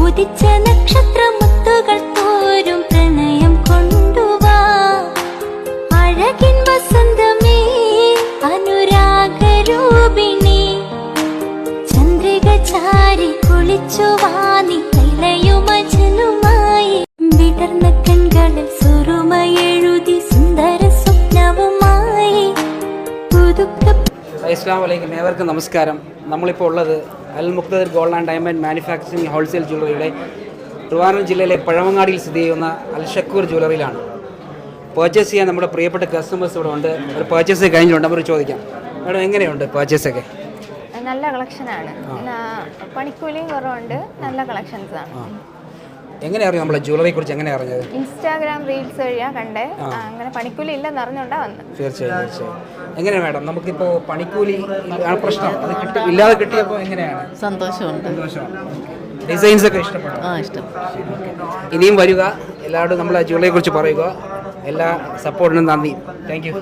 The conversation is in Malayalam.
ഉദിച്ച നക്ഷത്രമുത്തുകൾ തോരും പ്രണയം കൊണ്ടുവാ. വസന്തമേ ചന്ദ്രിക ചാരി കുളിച്ചു വാനി അസ്സാം വലൈക്കും ഏവർക്കും നമസ്കാരം. നമ്മളിപ്പോൾ ഉള്ളത് Al Muqtadar gold and diamond manufacturing wholesale ജ്വല്ലറിയുടെ Trivandrum ജില്ലയിലെ പഴവങ്ങാടിയിൽ സ്ഥിതി ചെയ്യുന്ന അൽ ഷക്കൂർ ജ്വല്ലറിയിലാണ്. പർച്ചേസ് ചെയ്യാൻ നമ്മുടെ പ്രിയപ്പെട്ട കസ്റ്റമേഴ്സ് ഇവിടെ ഉണ്ട്. ഒരു പർച്ചേസ് കഴിഞ്ഞിട്ടുണ്ട്. അവർ ചോദിക്കാം. മേഡം എങ്ങനെയുണ്ട് പർച്ചേസ് ഒക്കെ? നല്ല കളക്ഷനാണ്. പണിക്കൂലിയും കുറവുണ്ട്. നല്ല കളക്ഷൻസ് ആണ് എങ്ങനെ അറിയാം നമ്മളെ ജ്വല്ലറിയെ കുറിച്ച് എങ്ങനെ അറിഞ്ഞത്? ഇൻസ്റ്റാഗ്രാം റീൽസ് വഴിയാ കണ്ടേ. അങ്ങനെ പണിക്കൂലി ഇല്ലെന്ന് അറിഞ്ഞോണ്ടാ വന്നത് തീർച്ചയായും തീർച്ചയായും. എങ്ങനെ മാഡം? നമുക്കിപ്പോ പണിക്കൂലി ആണ് പ്രശ്നം അത് കിട്ടി ഇല്ലാതെ കിട്ടിയപ്പോൾ എങ്ങനെയാണ്? സന്തോഷമുണ്ട്. സന്തോഷമാണ്. ഡിസൈൻസ് ഒക്കെ ഇഷ്ടപ്പെട്ടു ആ ഇഷ്ടം. ഇനിയും വരിക. എല്ലാവരും നമ്മളെ ജ്വല്ലറിയെ കുറിച്ച് പറയുക. എല്ലാ സപ്പോർട്ടിനും നന്ദി. Thank you